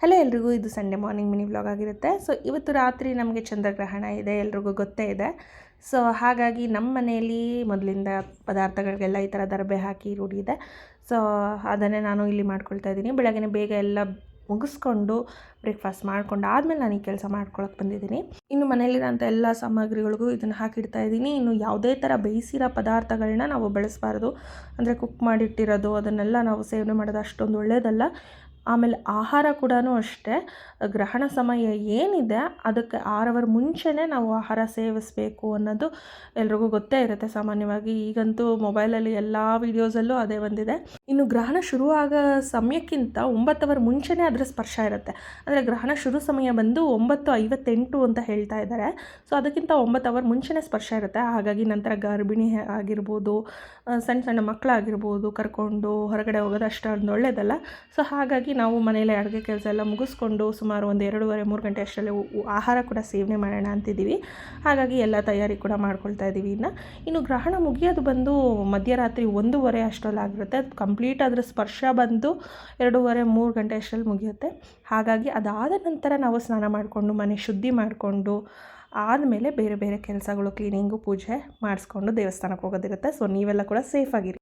Hello ಎಲ್ರಿಗೂ, ಇದು Sunday morning mini vlog ಆಗಿರುತ್ತೆ. ಸೊ ಇವತ್ತು ರಾತ್ರಿ ನಮಗೆ ಚಂದ್ರಗ್ರಹಣ ಇದೆ, ಎಲ್ರಿಗೂ ಗೊತ್ತೇ ಇದೆ. ಸೊ ಹಾಗಾಗಿ ನಮ್ಮ ಮನೆಯಲ್ಲಿ ಮೊದಲಿಂದ ಪದಾರ್ಥಗಳಿಗೆಲ್ಲ ಈ ಥರ ದರ್ಬೆ ಹಾಕಿ ರೂಢಿ ಇದೆ. ಸೊ ಅದನ್ನೇ ನಾನು ಇಲ್ಲಿ ಮಾಡ್ಕೊಳ್ತಾ ಇದ್ದೀನಿ. ಬೆಳಗ್ಗೆ ಬೇಗ ಎಲ್ಲ ಮುಗಿಸ್ಕೊಂಡು ಬ್ರೇಕ್ಫಾಸ್ಟ್ ಮಾಡ್ಕೊಂಡು ಆದಮೇಲೆ ನಾನು ಈ ಕೆಲಸ ಮಾಡ್ಕೊಳಕ್ಕೆ ಬಂದಿದ್ದೀನಿ. ಇನ್ನು ಮನೆಯಲ್ಲಿರೋಂಥ ಎಲ್ಲ ಸಾಮಗ್ರಿಗಳಿಗೂ ಇದನ್ನು ಹಾಕಿಡ್ತಾ ಇದ್ದೀನಿ. ಇನ್ನು ಯಾವುದೇ ಥರ ಬೇಯಿಸಿರೋ ಪದಾರ್ಥಗಳನ್ನ ನಾವು ಬಳಸಬಾರ್ದು. ಅಂದರೆ ಕುಕ್ ಮಾಡಿಟ್ಟಿರೋದು, ಅದನ್ನೆಲ್ಲ ನಾವು ಸೇವನೆ ಮಾಡೋದು ಅಷ್ಟೊಂದು ಒಳ್ಳೆಯದಲ್ಲ ಆಮೇಲೆ ಆಹಾರ ಕೂಡ ಅಷ್ಟೇ. ಗ್ರಹಣ ಸಮಯ ಏನಿದೆ, ಅದಕ್ಕೆ ಆರು ಅವರ್ ಮುಂಚೆನೇ ನಾವು ಆಹಾರ ಸೇವಿಸಬೇಕು ಅನ್ನೋದು ಎಲ್ರಿಗೂ ಗೊತ್ತೇ ಇರುತ್ತೆ. ಸಾಮಾನ್ಯವಾಗಿ ಈಗಂತೂ ಮೊಬೈಲಲ್ಲಿ ಎಲ್ಲ ವೀಡಿಯೋಸಲ್ಲೂ ಅದೇ ಬಂದಿದೆ ಇನ್ನು ಗ್ರಹಣ ಶುರುವಾಗ ಸಮಯಕ್ಕಿಂತ ಒಂಬತ್ತು ಅವರ್ ಮುಂಚೆನೇ ಅದರ ಸ್ಪರ್ಶ ಇರುತ್ತೆ. ಅಂದರೆ ಗ್ರಹಣ ಶುರು ಸಮಯ ಬಂದು ಒಂಬತ್ತು ಐವತ್ತೆಂಟು ಅಂತ ಹೇಳ್ತಾ ಇದ್ದಾರೆ. ಸೊ, ಅದಕ್ಕಿಂತ ಒಂಬತ್ತು ಅವರ್ ಮುಂಚೆನೇ ಸ್ಪರ್ಶ ಇರುತ್ತೆ. ಹಾಗಾಗಿ ನಂತರ ಗರ್ಭಿಣಿ ಆಗಿರ್ಬೋದು, ಸಣ್ಣ ಸಣ್ಣ ಮಕ್ಕಳಾಗಿರ್ಬೋದು ಕರ್ಕೊಂಡು ಹೊರಗಡೆ ಹೋಗೋದು ಅಷ್ಟೊಂದು ಒಳ್ಳೆಯದಲ್ಲ ಸೊ, ಹಾಗಾಗಿ ನಾವು ಮನೆಯಲ್ಲೇ ಅಡುಗೆ ಕೆಲಸ ಎಲ್ಲ ಮುಗಿಸ್ಕೊಂಡು ಸುಮಾರು ಒಂದು ಎರಡೂವರೆ, ಮೂರು ಗಂಟೆ ಅಷ್ಟರಲ್ಲಿ ಆಹಾರ ಕೂಡ ಸೇವನೆ ಮಾಡೋಣ ಅಂತಿದ್ದೀವಿ. ಹಾಗಾಗಿ ಎಲ್ಲ ತಯಾರಿ ಕೂಡ ಮಾಡ್ಕೊಳ್ತಾ ಇದ್ದೀವಿ ಇನ್ನು. ಇನ್ನು ಗ್ರಹಣ ಮುಗಿಯೋದು ಬಂದು ಮಧ್ಯರಾತ್ರಿ ಒಂದೂವರೆ ಅಷ್ಟರಲ್ಲಿ ಆಗಿರುತ್ತೆ. ಅದು ಕಂಪ್ಲೀಟ್ ಅದರ ಸ್ಪರ್ಶ ಬಂದು ಎರಡೂವರೆ, ಮೂರು ಗಂಟೆ ಅಷ್ಟರಲ್ಲಿ ಮುಗಿಯುತ್ತೆ. ಹಾಗಾಗಿ ಅದಾದ ನಂತರ ನಾವು ಸ್ನಾನ ಮಾಡಿಕೊಂಡು ಮನೆ ಶುದ್ಧಿ ಮಾಡಿಕೊಂಡು ಆದಮೇಲೆ ಬೇರೆ ಬೇರೆ ಕೆಲಸಗಳು ಕ್ಲೀನಿಂಗು ಪೂಜೆ ಮಾಡಿಸ್ಕೊಂಡು ದೇವಸ್ಥಾನಕ್ಕೆ ಹೋಗೋದಿರುತ್ತೆ. ಸೊ ನೀವೆಲ್ಲ ಕೂಡ ಸೇಫಾಗಿರಿ